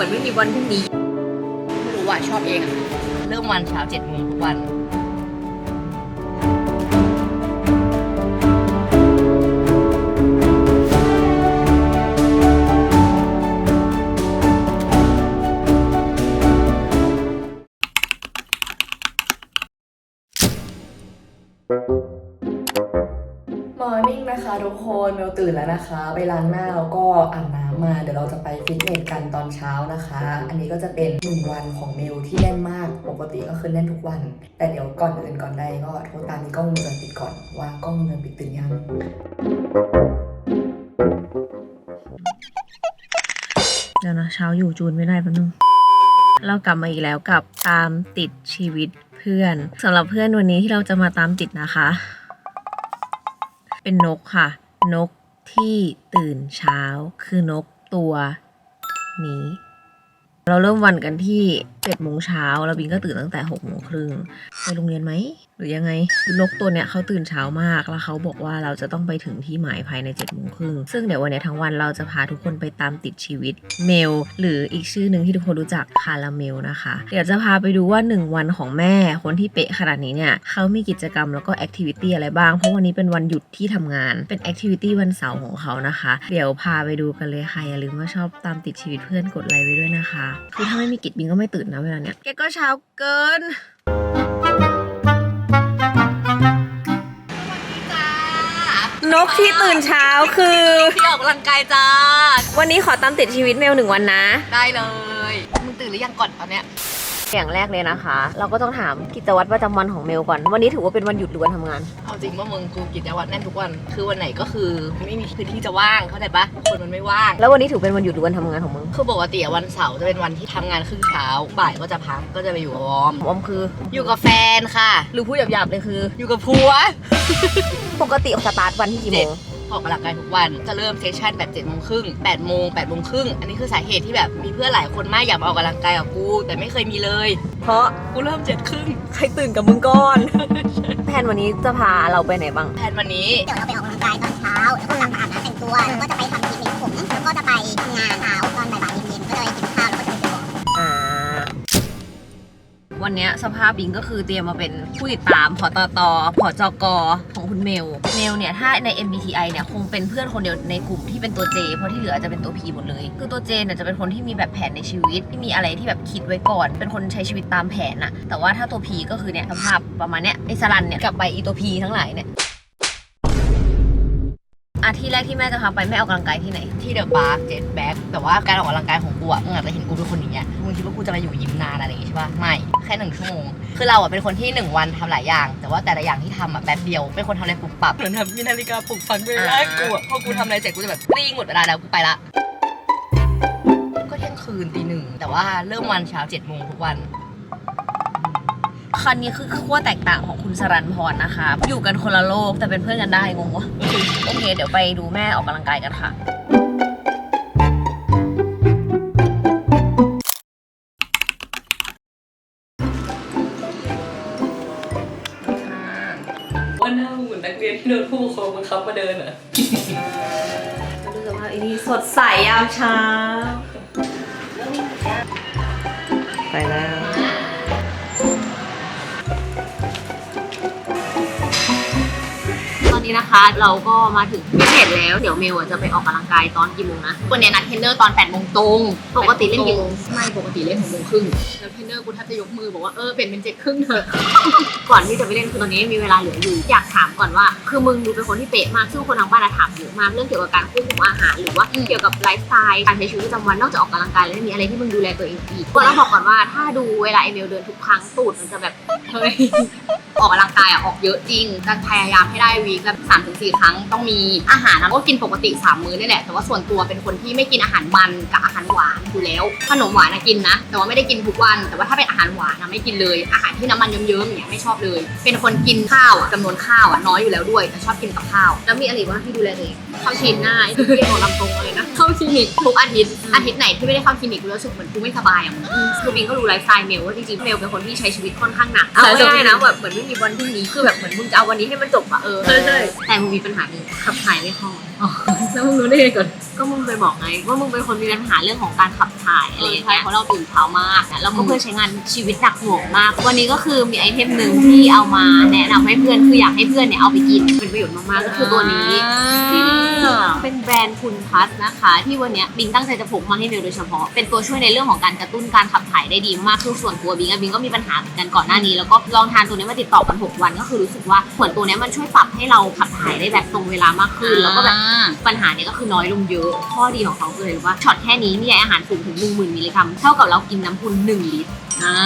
เหมือนไม่มีวันพรุ่งนี้ ไม่รู้ว่าชอบเองอะเริ่มวันเช้าเจ็ดโมงทุกวัน มอร์นิ่งนะคะทุกคนเมลตื่นแล้วนะคะ ไปล้างหน้าแล้วก็อาบน้ำมา เดี๋ยวเราจะไปฟิตเนสกันตอนเช้านะคะ อันนี้ก็จะเป็นหนึ่งวันของเมลที่แน่นมาก ปกติก็คือแน่นทุกวัน แต่เดี๋ยวก่อนอื่นก่อนใดก็โทรตามที่กล้องวงจรปิดก่อนว่ากล้องวงจรปิดตื่นยังเดี๋ยวนะเช้าอยู่จูนไม่ได้ป๊บนึงเรากลับมาอีกแล้วกับตามติดชีวิตเพื่อนสำหรับเพื่อนวันนี้ที่เราจะมาตามติดนะคะ เป็นนกค่ะ นกที่ตื่นเช้าคือนกตัวนี้ เราเริ่มวันกันที่7โมงเช้าแล้วบินก็ตื่นตั้งแต่6โมงครึ่งไปโรงเรียนไหม หรือยังไงคือนกตัวเนี้ยเขาตื่นเช้ามากแล้วเขาบอกว่าเราจะต้องไปถึงที่หมายภายใน7จ็ดโมงครึ่งซึ่งเดี๋ยววันนี้ทั้งวันเราจะพาทุกคนไปตามติดชีวิตเมล หรืออีกชื่อหนึ่งที่ทุกคนรู้จักคาราเมลนะคะ เดี๋ยวจะพาไปดูว่า 1 วันของแม่คนที่เป๊ะขนาดนี้เนี่ยเขามีกิจกรรมแล้วก็แอคทิวิตี้อะไรบ้างเพราะวันนี้เป็นวันหยุดที่ทำงานเป็นแอคทิวิตี้วันเสาร์ของเขานะคะ เดี๋ยวพาไปดูกันเลยค่ะอย่าลืมว่าชอบตามติดชีวิตเพื่อนกดไลค์ไว้ด้วยนะคะคือถ้าไม่มีกิจบินก็ไม่ตื่นนะเวลาเนี้ยแกก็เช้าเกินนกที่ตื่นเช้าคือที่ออกกำลังกายจ้า วันนี้ขอตามติดชีวิตเมลหนึ่งวันนะ ได้เลย มึงตื่นหรือยังก่อนตอนเนี้ย อย่างแรกเลยนะคะ เราก็ต้องถามกิจวัตรประจำวันของเมลก่อน วันนี้ถือว่าเป็นวันหยุดหรือวันทำงาน เอาจริงว่ามึงกูกิจวัตรแน่นทุกวัน คือวันไหนก็คือไม่มีพื้นที่จะว่างเข้าใจปะคนมันไม่ว่าง แล้ววันนี้ถือเป็นวันหยุดหรือวันทำงานของมึง คือปกติอะวันเสาร์จะเป็นวันที่ทำงานครึ่งเช้า บ่ายก็จะพัก ก็จะไปอยู่กับวอร์มอมคือ อยู่กับแฟนค่ะ หรือพูดหยาบๆเลยคือ อยู่กับผัว ปกติสตาร์ทวันที่กี่โมง ออกกำลังกายทุกวัน จะเริ่มเซสชั่นแบบ7จ็ดโมงครึ่งแปดโมงแปดโมงครึ่งอันนี้คือสาเหตุที่แบบมีเพื่อนหลายคนมากอยากมาออกกำลังกายกับกู แต่ไม่เคยมีเลย เพราะกูเริ่มเจ็ดครึ่งใครตื่นกับมึงก่อนแผนวันนี้จะพาเราไปไหนบ้าง แผนวันนี้ เดี๋ยวเราไปออกกำลังกายตอนเช้า แล้วก็กลับมาอาบน้ำแต่งตัวแล้วก็จะไปทำคลินิกผม แล้วก็จะไปทำงานเช้าตอนบ่ายๆเย็นๆก็จะไปกิน วันนี้สภาพบิงก็คือเตรียมมาเป็นผู้ติดตามพอตตพอจกของคุณเมล เมลเนี่ยถ้าใน MBTI เนี่ยคงเป็นเพื่อนคนเดียวในกลุ่มที่เป็นตัว J เพราะที่เหลือจะเป็นตัว P หมดเลย คือตัว J เนี่ยจะเป็นคนที่มีแบบแผนในชีวิตที่มีอะไรที่แบบคิดไว้ก่อน เป็นคนใช้ชีวิตตามแผนอะแต่ว่าถ้าตัว P ก็คือเนี่ยสภาพประมาณเนี้ยไอ้สลันเนี่ยกลับไปอีตัว P ทั้งหลายเนี่ย อาที่แรกที่แม่จะพาไปแม่ออกกำลังกายที่ไหน ที่เดอะบาร์เจ็ดแบ็กแต่ว่าการออกกำลังกายของกูอะมึงอาจจะเห็นกูเป็นคนอย่างเงี้ยมึงคิดว่ากูจะมาอยู่ยิมนานอะไรอย่างงี้ใช่ปะไม่แค่หนึ่งชั่วโมง คือเราอะเป็นคนที่หนึ่งวันทำหลายอย่าง แต่ว่าแต่ละอย่างที่ทำอะแป๊บเดียวเป็นคนทำอะไรปุบปับเหมือนทำมีนาฬิกาปลุกฟังเวลากูอะพอกูทำอะไรเสร็จกูจะแบบกริ้งหมดเวลาแล้วกูไปละ ก็เที่ยงคืนตีหนึ่งแต่ว่าเริ่มวันเช้าเจ็ดโมงทุกวัน คันนี้คือขั้วแตกต่างของคุณสรันพรนะคะ อยู่กันคนละโลกแต่เป็นเพื่อนกันได้งงวะโอเค เดี๋ยวไปดูแม่ออกกำลังกายกันค่ะว่าหน้าเหมือนนักเรียนที่โดนผู้ปกครองบังคับมาเดินอะดูสภาพอันนี้สดใสยามเช้า ไปแล้ว นนี้นะคะ เราก็มาถึงฟิตเนสแล้วเดี๋ยวเมลอะจะไปออกกำลังกายตอนกี่โมงนะวันนี้นัดเทรนเนอร์ตอน8ปดโมงตรงปกติเล่นกี่โมง ไม่ปกติเล่นหกโมงครึ่งแล้วเทรนเนอร์กูแทบจะยกมือบอกว่าเออเปลี่ยนเป็นเจ็ดครึ่งเถอะ ก่อนที่จะไปเล่นคือตอนนี้มีเวลาเหลืออยู่ อยากถามก่อนว่า คือมึงดูเป็นคนที่เป๊ะมากซึ่งคนทางบ้านอะถามเยอะมากเรื่องเกี่ยวกับการควบคุมอาหารหรือว่าอืมเกี่ยวกับไลฟ์สไตล์การใช้ชีวิตประจำวันนอกจากออกกำลังกายแล้วมีอะไรที่มึงดูแลตัวเองอีกก็ต้องบอกก่อนว่าถ้าดูเวลาเอเมลเดินทุกครั้งตูดมันจะแบบ เฮ้ยออกกำลังกายอะออกเยอะจริงจะพยายามให้ได้วีคละสามถึงสี่ครั้งต้องมีอาหารนะก็กินปกติสามมื้อนี่แหละแต่ว่าส่วนตัวเป็นคนที่ไม่กินอาหารมันกับอาหารหวานอยู่แล้วขนมหวานนะกินนะ แต่ว่าไม่ได้กินทุกวัน แต่ว่าถ้าเป็นอาหารหวานนะไม่กินเลย อาหารที่น้ำมันเยิ้มๆอย่างเงี้ยไม่ชอบเลย เป็นคนกินข้าวอะจำนวนข้าวอะน้อยอยู่แล้วด้วยแต่ชอบกินกับข้าวแล้วมีอะไรบ้างที่ดูแลตัวเองเข้าคลินิกง่ายที่เรียนของลำตรงเลยนะเข้าคลินิกทุกอาทิตย์อาทิตย์ไหนที่ไม่ได้เข้าคลินิกกูรู้สึกเหมือนกูไม่สบายอะมึงคือบิงก็รู้ไลฟ์สไตล์เมลว่าจริงๆเมลเป็นคนที่ใช้ชีวิตค่อนข้างหนักเอาใช่ใช่ง่ายๆนะแบบเหมือนไม่มีวันพรุ่งนี้คือแบบเหมือนมึงจะเอาวันนี้ให้มันจบอะเออ ใช่ใช่แต่มึงมีปัญหาหนึ่งขับถ่ายไม่คล่อง แล้วมึงรู้ได้ไงก่อน ก็มึงไปบอกไงว่ามึงเป็นคนมีปัญหาเรื่องของการขับถ่ายอะไรอย่างเงี้ยเพราะเราตื่นเช้ามากนะแล้วก็เพื่อใช้งานชีวิตหนักหน่วงมาก วันนี้ก็คือมีไอเทมหนึ่งที่เอามาแนะนำให้เพื่อนคืออยากให้เพื่อนเนี่ยเอาไปกินเป็นประโยชน์มากๆก็คือตัวนี้ที่เป็นแบรนด์คุณพัทนะคะ ที่วันเนี้ยบิงตั้งใจจะพกมาให้เบลโดยเฉพาะ เป็นตัวช่วยในเรื่องของการกระตุ้นการขับถ่ายได้ดีมากคือส่วนตัวบิงอะบิงก็มีปัญหาเหมือนกันก่อนหน้านี้ แล้วก็ลองทานตัวนี้มาติดต่อกัน 6 วัน ก็คือรู้สึกว่าเหมือนตัวเนี้ยมันช่วยปรับให้เราขับถ่ายได้แบบตรงเวลามากขึ้นแล้วก็แบบปัญหาเนี้ยก็คือน้อยลงเยอะ ข้อดีของเขาคืออะไรรู้ป่ะช็อตแค่นี้มีอาหารสูงถึง 1 0,000มิลลิกรัมเท่ากับเรากินน้ำพุน1ลิตรอ่า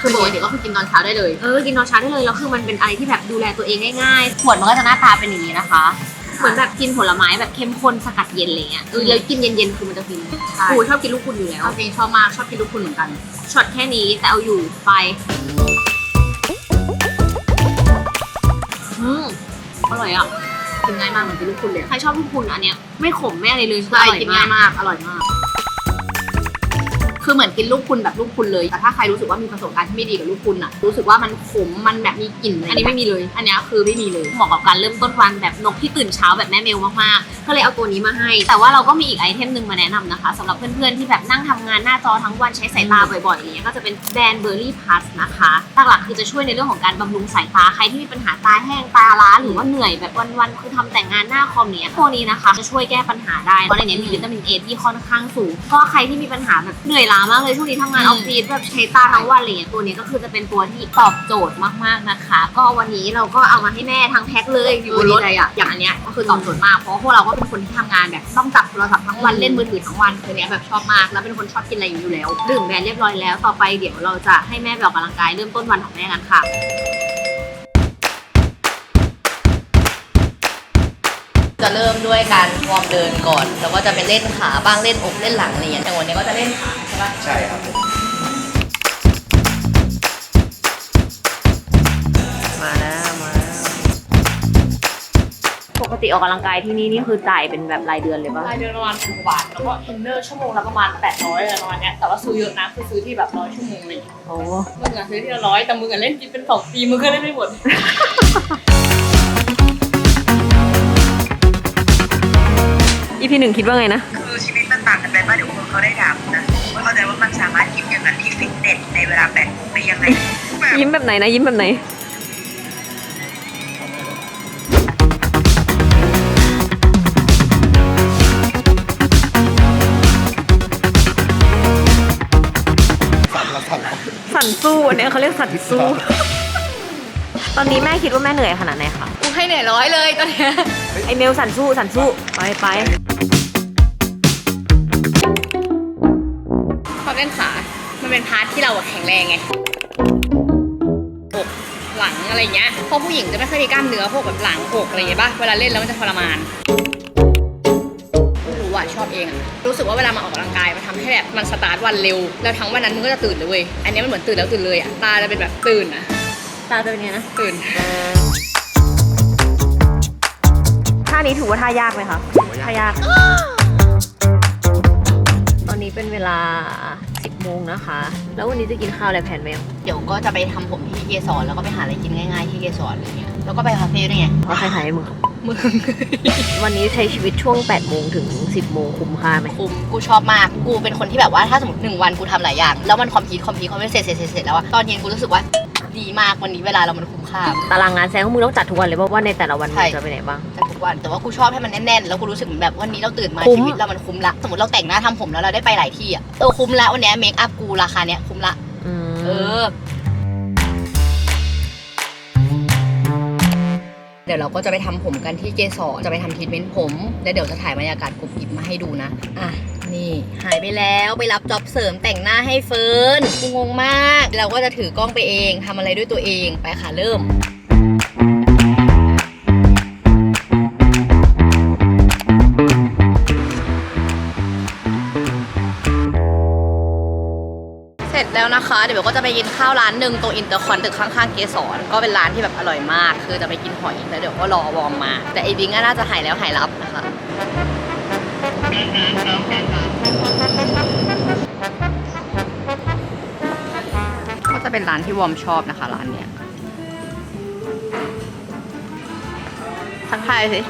คือปกติก็คือกินตอนเช้าได้เลย เออกินตอนเช้าได้เลยแล้วคือมันเป็นอะไรที่แบบดูแลตัวเองง่ายๆขวดมันก็จะหน้าตาเป็นอย่างนี้นะคะเหมือนแบบกินผลไม้แบบเข้มข้นสกัดเย็นอะไรเงี้ยเออแล้วกินเย็นๆคือมันจะฟินใช่กูชอบกินลูกคุณอยู่แล้วเอาจริงชอบมากชอบกินลูกคุณเหมือนกันช็อตแค่นี้แต่เอาอยู่ไปอืมอร่อยอะ กินง่ายมากเหมือนกินลูกคุณเลย ใครชอบลูกคุณอันเนี้ยไม่ขมไม่อะไรเลยใช่อร่อยกินมาง่ากยมากอร่อยมาก คือเหมือนกินลูกคุณแบบลูกคุณเลย แต่ถ้าใครรู้สึกว่ามีประสบการณ์ที่ไม่ดีกับลูกคุณอะรู้สึกว่ามันขม มันแบบมีกลิ่นอันนี้ไม่มีเลย อันเนี้ยคือไม่มีเลย เหมาะกับการเริ่มต้นวันแบบนกที่ตื่นเช้าแบบแม่เมลมากๆ ก็เลยเอาตัวนี้มาให้ แต่ว่าเราก็มีอีกไอเทมหนึ่งมาแนะนำนะคะสำหรับเพื่อนๆที่แบบนั่งทำงานหน้าจอทั้งวันใช้สายตาบ่อยๆอย่างเงี้ยก็จะเป็นแบรนด์เบอร์รี่พัสนะคะหลักๆคือจะช่วยในเรื่องของการบำรุงสายตา ใครที่มีปัญหาตาแห้งตาล้าหรือว่าเหนื่อยแบบวันๆคือทำแต่งานหน้าคอมเนี้ยตัวนี้นะคะจะช่วยแก้ปัญหาได้เพราะในเนี้ยมีวิตามินเอที่ค่อนข้างสูงก็ใครที่มีปัญหาแบบเหนื่อยล้ามากเลยช่วงนี้ทำงานออฟฟิศแบบใช้ตาทั้งวันอะไรเงี้ยตัวนี้ก็คือจะเป็นตัวที่ตอบโจทย์มากๆนะคะ ก็วันนี้เราก็เอามาให้แม่ทั้งแพ็คเลยอยู่บนรถดีใจอะอย่างอันเนี้ยก็คือตอบโจทย์มากเพราะว่าพวกเราก็เป็นคนที่ทำงานแบบต้องจับโทรศัพท์ทั้งวันเล่นมือถือทั้งวันคือเนี้ยแบบชอบมากแล้วเป็นคนชอบกินอะไรอย่างนี้อยู่แล้วดื่มแบรนด์เรียบร้อยแล้วต่อไปเดี๋ยวเราจะให้แม่ไปออกกำลังกายเริ่มต้นวันของแม่กันค่ะ จะเริ่มด้วยการวอร์มเดินก่อน แล้วก็จะไปเล่นขาบ้างเล่นอกเล่นหลังอะไรอย่างเงี้ยอย่างวันนี้ก็จะเล่นขาใช่ปะใช่ครับผมมาแล้วมาปกติออกกำลังกายที่นี่นี่คือจ่ายเป็นแบบรายเดือนเลยปะรายเดือนประมาณพันกว่าบาทแล้วก็เทรนเนอร์ชั่วโมงละประมาณ 800อะไรประมาณเนี้ยแต่ว่าซื้อเยอะนะคือซื้อที่แบบร้อยชั่วโมงเลยโอ้มึงอะซื้อที่ละร้อยแต่มึงอะเล่นกินเป็นสองปีมึงก็เล่นไม่หมด อีพีหนึ่งคิดว่าไงนะ คือชีวิตมันต่างกันไปป่ะเดี๋ยวคนเขาได้ด่าผมนะผมไม่เข้าใจว่ามันสามารถยิ้มอย่างนั้นที่ฟิตเนสในเวลาแปดโมงได้ยังไงแบบยิ้มแบบไหนนะ ยิ้มแบบไหน สั่นละสั่นละสั่นสู้อันเนี้ยเขาเรียกสั่นสู้ ตอนนี้แม่คิดว่าแม่เหนื่อยขนาดไหนคะ กูให้เหนื่อยร้อยเลยตอนเนี้ยไอเมลสั่นสู้สั่นสู้ไปไปพอเล่นขา มันเป็นพาร์ทที่เราอะแข็งแรงไงอกหลังอะไรเงี้ย เพราะผู้หญิงจะไม่ค่อยมีกล้ามเนื้อพวกแบบหลังอกอะไรอย่างเงี้ยป่ะ เวลาเล่นแล้วมันจะทรมานรู้ว่าชอบเองอะรู้สึกว่าเวลามาออกกำลังกายมันทำให้แบบมันสตาร์ทวันเร็ว แล้วทั้งวันนั้นมึงก็จะตื่นเลยเว้ย อันนี้มันเหมือนตื่นแล้วตื่นเลยอะตาจะเป็นแบบตื่นอะ ตาจะเป็นไงนะตื่นท่านี้ถือว่าท่ายากไหมคะท่ายาก ตอนนี้เป็นเวลา 10โมงนะคะ แล้ววันนี้จะกินข้าวอะไรแผนไหมเดี๋ยวก็จะไปทำผมที่เกสรแล้วก็ไปหาอะไรกินง่ายๆที่เกสรอะไรเงี้ยแล้วก็ไปคาเฟ่ด้วยไงว่าใครถ่ายให้มึงมึงวันนี้ใช้ชีวิตช่วง8โมงถึง 10โมงคุ้มค่าไหมคุ้มกูชอบมากกูเป็นคนที่แบบว่าถ้าสมมติหนึ่งวันกูทำหลายอย่าง แล้วมันคอมพลีทคอมพลีทคอมพลีทเสร็จเสร็จเสร็จเสร็จแล้วอะตอนเย็นกูรู้สึกว่า ดีมากวันนี้เวลาเรามันคุ้มค่า ตารางงานแซงของมึงต้องจัดทุกวันเลยเพราะว่าในแต่ละวันมึใช่ งจะไปไหนบ้าง แต่ทุกวันแต่ว่ากูชอบให้มันแน่นๆ แล้วกูรู้สึกเหมือนแบบวันนี้เราตื่นมาคุ้ม ชีวิตเรามันคุ้มละ สมมติเราแต่งหน้าทำผมแล้วเราได้ไปหลายที่อะเออคุ้มละวันเนี้เมคอัพกูราคาเนี้ยคุ้มละ อืมเออ เดี๋ยวเราก็จะไปทำผมกันที่เกสรจะไปทำทรีทเมนต์ผม แล้วเดี๋ยวจะถ่ายบรรยากาศกรุบกริบมาให้ดูนะ อะ นี่หายไปแล้วไปรับจ็อบเสริมแต่งหน้าให้เฟิร์นกูงงมาก เราก็จะถือกล้องไปเองทำอะไรด้วยตัวเองไปค่ะเริ่มเสร็จแล้วนะคะ เดี๋ยวก็จะไปกินข้าวร้านหนึ่งตรงอินเตอร์คอนตึกข้างๆเกสรก็เป็นร้านที่แบบอร่อยมาก คือจะไปกินหอยแล้วเดี๋ยวก็รอวอมมา แต่ไอ้บิงก็น่าจะหายแล้วหายรับนะคะ ก็จะเป็นร้านที่วอมชอบนะคะ ร้านเนี้ยทักทายสิ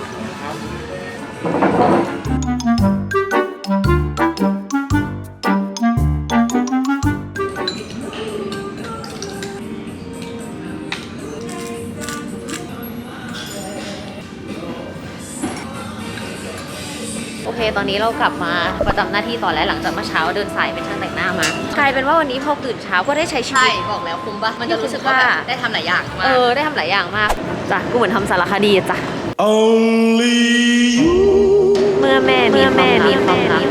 เค ตอนนี้เรากลับมาประจำหน้าที่ต่อแล้วหลังจากเมื่อเช้าเดินสายเป็นช่างแต่งหน้ามากลายเป็นว่าวันนี้พอตื่นเช้าก็ได้ใช้ชีใช่วิต บอกแล้วคุ้มปะมันจะรู้สึกว่าแบบได้ทำหลายอย่างมาก เออได้ทำหลายอย่างมากจ้ะกูเหมือนทำสารคดีอะจ้ะ Only you เมื่อแม่มีแม่มีความรัก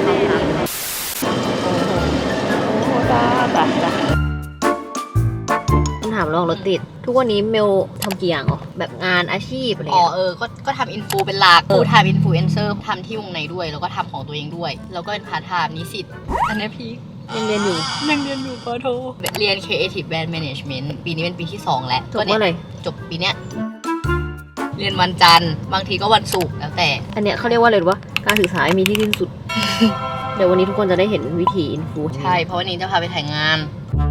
คำถามลองรถติด ทุกวันนี้เมลทำกี่อย่างอ๋อ แบบงานอาชีพอะไรอ๋อเงี้ย เออ ก็ก็ทำอินฟูเป็นหลักกูทำอินฟลูเอนเซอร์ทำที่วงในด้วย แล้วก็ทำของตัวเองด้วย แล้วก็เป็นพาร์ทไทม์นิสิตอันเนี้ยพีคยังเรียนอยู่ยังเรียนอยู่ปอโทเรียน Creative Brand Management ปีนี้เป็นปีที่2แล้วจบเมื่อไหร่จบปีเนี้ยเรียนวันจันทร์บางทีก็วันศุกร์แล้วแต่ อันเนี้ยเขาเรียกว่าอะไรรู้ปะการศึกษาไม่มีที่สิ้นสุด เดี๋ยววันนี้ทุกคนจะได้เห็นวิธีอินฟูใช่ เพราะวันนี้จะพาไปถ่ายงานต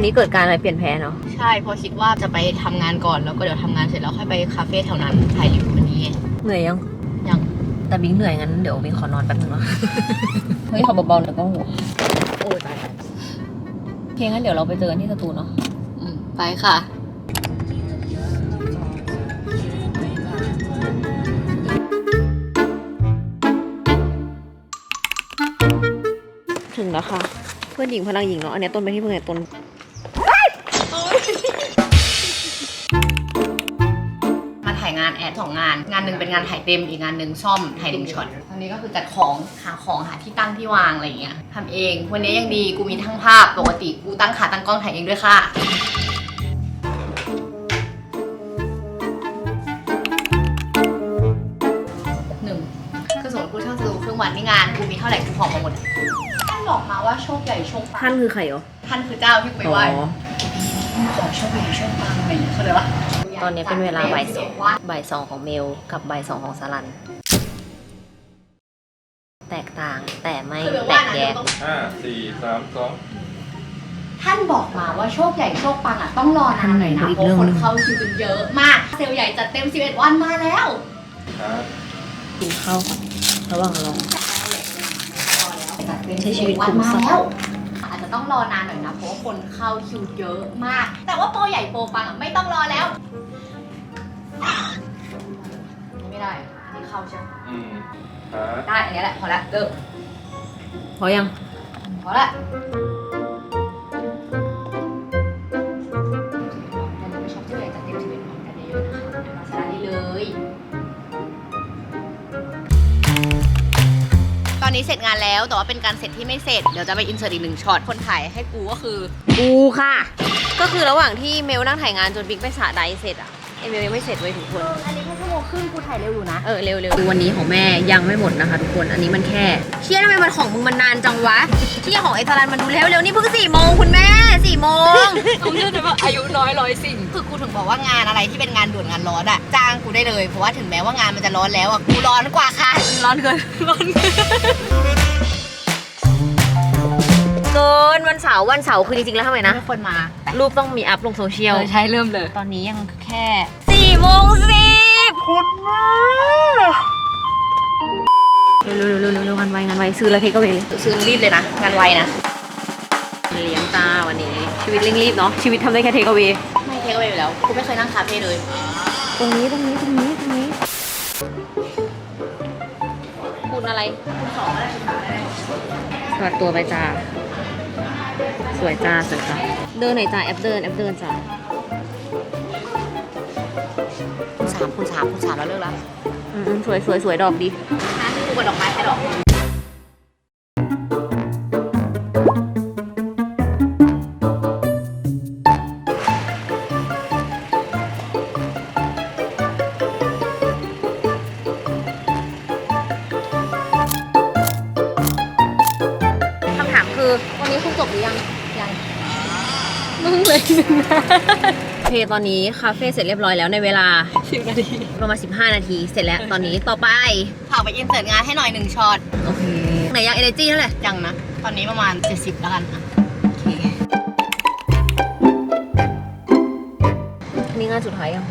อนนี้เกิดการอะไรเปลี่ยนแผนเนาะใช่เพราะคิดว่าจะไปทำงานก่อนแล้วก็เดี๋ยวทำงานเสร็จแล้วค่อยไปคาเฟ่แถวนั้นถ่ายรีวิววันนี้ไงเหนื่อยยัง ยัง แต่บิงเหนื่อยงั้นเดี๋ยวบิงขอนอนแป๊บนึงเนาะ เฮ้ยขอเบาๆเดี๋ยวก็หัวโอ้ยตายแล้วโอเคงั้นเดี๋ยวเราไปเจอกันที่สตูเนาะ อืมไปค่ะ ถึงแล้วค่ะ เพื่อนหญิงพลังหญิงเนาะอันเนี้ยต้นไปที่เพื่อนเนี่ยต้น สองงาน งานหนึ่งเป็นงานถ่ายเต็มอีกงานหนึ่งซ่อมถ่ายหนึ่งช็อตตอนนี้ก็คือจัดของหาของหาที่ตั้งที่วางอะไรอย่างเงี้ยทำเอง วันนี้ยังดีกูมีทั้งภาพปกติกูตั้งขาตั้งกล้องถ่ายเองด้วยค่ะหนึ่งคือสมมติกูเช่าสตูครึ่งวันนี่งานกูมีเท่าไหร่กูของมาหมดอะท่านบอกมาว่าโชคใหญ่โชคปังท่านคือใครอ๋อท่านคือเจ้าที่กูไปไหว้ขอโชคใหญ่โชคปังอะไรอย่างเงี้ยเขาเลยว่า ตอนนี้เป็นเวลาบ่ายสองบ่ายสองของเมลกับบ่ายสองของสลัน แตกต่างแต่ไม่คือแตว่ากนะแยกห้าสี่สามสองท่านบอกมาว่าโชคใหญ่โชคปังอะต้องรอนานหน่อยนะอีกเพราะเรื่องคหนนึ่งเข้าคิวกันเยอะมาก เซลล์ใหญ่จัดเต็ม 11 วันมาแล้วครับกินข้าวก่อนระหว่างรอจัดเต็มใช้ชีวิต11วันคุ้มมาสักแล้วอาจจะต้องรอนานหน่อยนะเพราะว่าคนเข้าคิวเยอะมาก แต่ว่าโปรใหญ่โปรปังอะไม่ต้องรอแล้ว ไม่ได้อันนี่เข้าใช่ไหมอืมครับได้ อันนี้แหละ พอละเลิกพอยัง พอละเราจะไปช็อปเซลล์ใหญ่จัดเต็ม11วันกันเยอะๆนะคะเดี๋ยวมาสาระนี้เลย ตอนนี้เสร็จงานแล้ว แต่ว่าเป็นการเสร็จที่ไม่เสร็จ เดี๋ยวจะไปอินเสิร์ตอีกหนึ่งช็อต คนถ่ายให้กูก็คือ กูค่ะ ก็คือระหว่างที่เมลนั่งถ่ายงานจนบิ๊กไปสระใดเสร็จอะ ไอเมลยังไม่เสร็จเว้ยทุกคน อันนี้แค่ชั่วโมงครึ่งกูถ่ายเร็วอยู่นะ เออเร็วๆคือวันนี้ของแม่ยังไม่หมดนะคะทุกคน อันนี้มันแค่ เชี่ยทำไมมันของมึงมันนานจังวะ เชี่ยของไอ้ตาลันมันดูเร็วเร็วนี่เพิ่งสี่โมงคุณแม่สี่โมงผมเชื่อเลยว่าอายุน้อยร้อยสิ่ง คือกูถึงบอกว่างานอะไรที่เป็นงานด่วนงานร้อนอะจ้างกูได้เลย เพราะว่าถึงแม้ว่างานมันจะร้อนแล้วอะกูร้อนกว่าค่ะ ร้อนเกินร้อนเกินเกินวันเสาร์วันเสาร์คือจริงๆแล้วทำไมนะ ทุกคนมารูปต้องมีอัพลงโซเชียลเออใช่เริ่มเลย ตอนนี้ยังแค่สี่โมงสิบคุณแม่เร็วๆเร็วๆเร็วๆงานไวงานไวซื้อแล้วเทคเอาไว้เลยซื้อรีบเลยนะงานไวนะเลี้ยงจ้าวันนี้ ชีวิตเร่งรีบเนาะชีวิตทำได้แค่เทคเอาไว้ไม่เทคเอาไว้อยู่แล้วกูไม่เคยนั่งคาเฟ่เลย ตรงนี้ตรงนี้ตรงนี้ตรงนี้คุณอะไรคุณสองอะไรสวัสดตัวไปจ้า สวยจ้าสวยจ้าเดินหน่อยจ้าแอปเดินแอปเดินจ้าคุณสามคุณสามคุณสามแล้วเลิกแล้ว อืมๆสวยสวยสวยดอกดีงานที่กูกับดอกไม้แค่ดอก โอเคตอนนี้คาเฟ่เสร็จเรียบร้อยแล้วในเวลา สิบนาทีประมาณ 15 นาทีเสร็จแล้วตอนนี้ต่อไปฝากไปอินเสิร์ตงานให้หน่อยหนึ่งช็อตโอเค ไหนยัง energy เท่าไหร่ยังนะ ตอนนี้ประมาณ 70แล้วกันอะโอเคนี่งานสุดท้ายยัง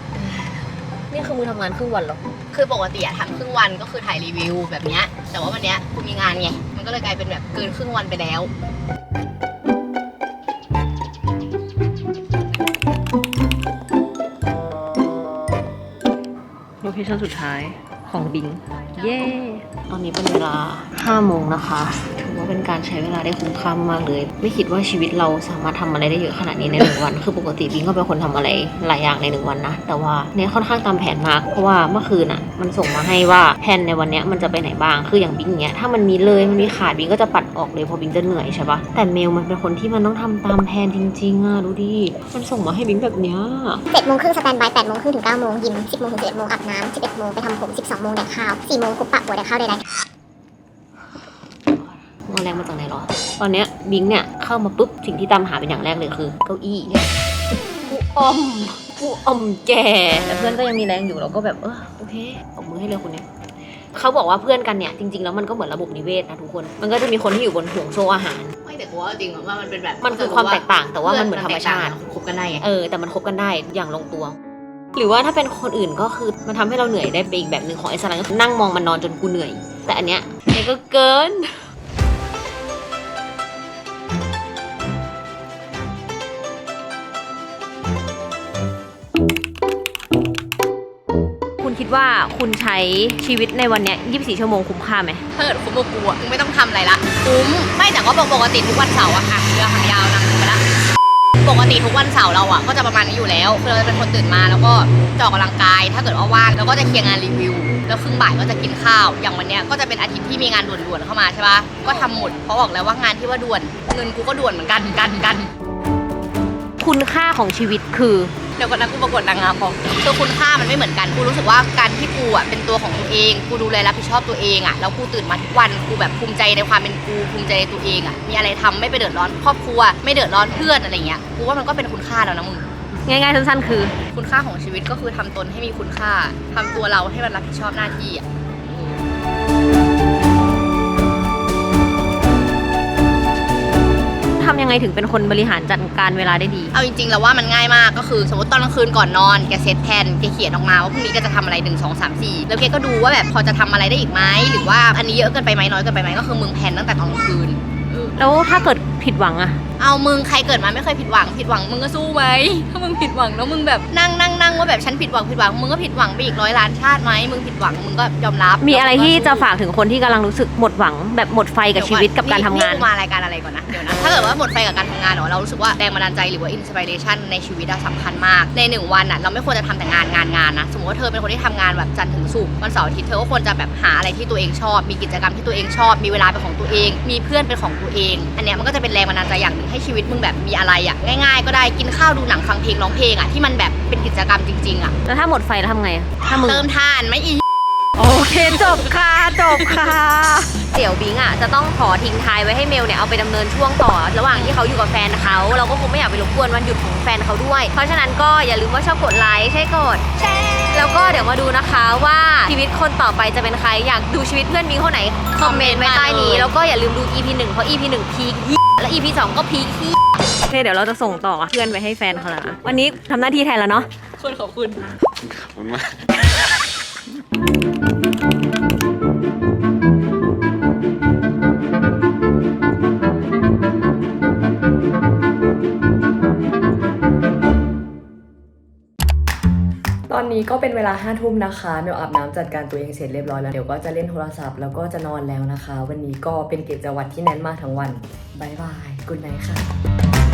นี่นี่คือมึงทำงานครึ่งวันเหรอ คือปกติอะทำครึ่งวันก็คือถ่ายรีวิวแบบเนี้ยแต่ว่าวันเนี้ยกูมีงานไง มันก็เลยกลายเป็นแบบเกินครึ่งวันไปแล้ว โลเคชั่นสุดท้ายของบิง เย้ ตอนนี้เป็นเวลา5โมงนะคะ ว่าเป็นการใช้เวลาได้คุ้มค่ามากเลย ไม่คิดว่าชีวิตเราสามารถทำอะไรได้เยอะขนาดนี้ในหนึ่งวัน คือปกติบิงก็เป็นคนทำอะไรหลายอย่างในหนึ่งวันนะ แต่ว่าเนี่ยค่อนข้างตามแผนมาก เพราะว่าเมื่อคืนอะ มันส่งมาให้ว่าแผนในวันนี้มันจะไปไหนบ้าง คืออย่างบิงเนี้ยถ้ามันมีเลยมันมีขาดบิงก็จะปัดออกเลยเพราะบิงจะเหนื่อยใช่ปะแต่เมลมันเป็นคนที่มันต้องทำตามแผนจริงๆอะดูดิ มันส่งมาให้บิงแบบเนี้ยเจ็ดโมงครึ่งสแตนบายแปดโมงครึ่งถึงเก้าโมงยิมสิบโมงถึงสิบเอ็ดโมงอาบน้ำสิบเอ็ดโมงไปทำผมสิบสองโมงแดกข้าวสี่โมงคุปปะหัวแดกข้าวใดๆมึง เอาแรงมาจากไหนหรอ ตอนเนี้ยบิงเนี่ยเข้ามาปุ๊บสิ่งที่ตามหาเป็นอย่างแรกเลยคือเก้าอี้กูอมกูอมแกแต่เพื่อนก็ยังมีแรงอยู่เราก็แบบเออโอเคตบมือให้เลยคนเนี้ยเขาบอกว่าเพื่อนกันเนี่ยจริงๆแล้วมันก็เหมือนระบบนิเวศนะทุกคน มันก็จะมีคนที่อยู่บนห่วงโซ่อาหาร ไม่แต่กูว่าจริงๆว่ามันเป็นแบบ มันคือความแตกต่างแต่ว่ามันเหมือนธรรมชาติคบกันได้ไงเออแต่มันคบกันได้อย่างลงตัว หรือว่าถ้าเป็นคนอื่นก็คือมันทำให้เราเหนื่อยได้ไปอีกแบบหนึ่งของไอ้สลันก็คือนั่งมองมันนอนจนกูเหนื่อย แต่อันเนี้ยเนี่ยก็เกิน ว่าคุณใช้ชีวิตในวันเนี้ย24 ชั่วโมงคุ้มค่าไหมถ้าเกิดคุ้มกับกูอะมึงไม่ต้องทำอะไรละคุ้มไม่แต่ก็ปกติทุกวันเสาร์อะค่ะเรือหางยาวนะไปละปกติทุกวันเสาร์เราอะก็จะประมาณนี้อยู่แล้วคือเราจะเป็นคนตื่นมาแล้วก็จะออกกำลังกาย ถ้าเกิดว่าว่างแล้วก็จะเคลียร์งานรีวิว แล้วครึ่งบ่ายก็จะกินข้าว อย่างวันเนี้ยก็จะเป็นอาทิตย์ที่มีงานด่วนๆเข้ามาใช่ปะก็ทำหมดเพราะบอกแล้วว่างานที่ว่าด่วนเงินกูก็ด่วนเหมือนกันกันกัน คุณค่าของชีวิตคือ เดี๋ยวก่อนนะกูประกวดนางงามพอคือคุณค่ามันไม่เหมือนกันกูรู้สึกว่าการที่กูอะเป็นตัวของตัวเองกูดูแลรับผิดชอบตัวเองอะแล้วกูตื่นมาทุกวันกูแบบภูมิใจในความเป็นกูภูมิใจในตัวเองอะมีอะไรทำไม่ไปเดือดร้อนครอบครัว ไม่เดือดร้อนเพื่อนอะไรเงี้ยกูว่ามันก็เป็นคุณค่าแล้วนะมึงง่ายๆสั้นๆ คือ คุณค่าของชีวิตก็คือทำตนให้มีคุณค่าทำตัวเราให้มันรับผิดชอบหน้าที่อะ ทำยังไงถึงเป็นคนบริหารจัดการเวลาได้ดี เอาจริงๆแล้วว่ามันง่ายมากก็คือสมมติตอนกลางคืนก่อนนอนแกเซตแทนแกเขียนออกมาว่าพรุ่งนี้แกจะทำอะไรหนึ่งสองสามสี่แล้วแกก็ดูว่าแบบพอจะทำอะไรได้อีกไหมหรือว่าอันนี้เยอะเกินไปไหมน้อยเกินไปไหมก็คือมึงแพลนตั้งแต่ตอนกลางคืนเออแล้วถ้าเกิดผิดหวังอะ เอามึงใครเกิดมาไม่เคยผิดหวังผิดหวังมึงก็สู้ไหมถ้ามึงผิดหวังแล้วมึงแบบนั่งนั่งนั่งว่าแบบฉันผิดหวังผิดหวังมึงก็ผิดหวังไปอีกร้อยล้านชาติไหมมึงผิดหวังมึงก็ยอมรับมีอะไรที่จะฝากฝากถึงคนที่กำลังรู้สึกหมดหวังแบบหมดไฟกับชีวิตกับการทำงานมารายการอะไรก่อนนะเดี๋ยวนะถ้าเกิดว่าหมดไฟกับการทำงานเหรอเรารู้สึกว่าแรงบันดาลใจหรือว่าอินสปิเรชันในชีวิตอะสำคัญมาก ในหนึ่งวันอะเราไม่ควรจะทำแต่งานงานงานนะสมมติว่าเธอเป็นคนที่ทำงานแบบจันทร์ถึงศุกร์วันเสาร์อาทิตย์เธอก็ควรจะแบบหาอะไรที่ตัวเองชอบ มีกิจกรรมที่ตัวเองชอบ มีเวลาเป็นของตัวเอง มีเพื่อนเป็นของตัวเอง อันเนี้ยมันก็จะเป็นแรงบันดาลใจอย่างหนึ่งให้ชีวิตมึงแบบมีอะไรอะง่าย ๆ ก็ได้กินข้าวดูหนังฟังเพลงร้องเพลงอะที่มันแบบเป็นกิจกรรมจริงๆอะแล้วถ้าหมดไฟแล้วทำไงอะถ้ามึง เติมทานไหมอี โอเคจบค่ะจบค่ะเดี๋ยวบิงอะจะต้องขอทิ้งท้ายไว้ให้เมลเนี่ยเอาไปดำเนินช่วงต่อ ระหว่างที่เขาอยู่กับแฟนเขาเราก็คงไม่อยากไปรบกวนวันหยุดของแฟนเขาด้วย เพราะฉะนั้นก็อย่าลืมว่าชอบกดไลค์ใช่กดแชร์แล้วก็เดี๋ยวมาดูนะคะว่าชีวิตคนต่อไปจะเป็นใครอยากดูชีวิตเพื่อนบิงคนไหนคอมเมนต์ไว้ใต้นี้แล้วก็อย่าลืมดู EP 1เพราะ EP 1พีคเหี้ยและ EP 2ก็พีคเหี้ยโอเคเดี๋ยวเราจะส่งต่อเพื่อนไปให้แฟนเขาแล้วนะวันนี้ทำหน้าที่แทนแล้วเนาะ คนขอบคุณ ขอบคุณมาก นี้ก็เป็นเวลาห้าทุ่มนะคะเมลอาบน้ำจัดการตัวเองเสร็จเรียบร้อยแล้ว เดี๋ยวก็จะเล่นโทรศัพท์แล้วก็จะนอนแล้วนะคะ วันนี้ก็เป็นกิจวัตรที่แน่นมากทั้งวันบายบายกุณไนค่ะ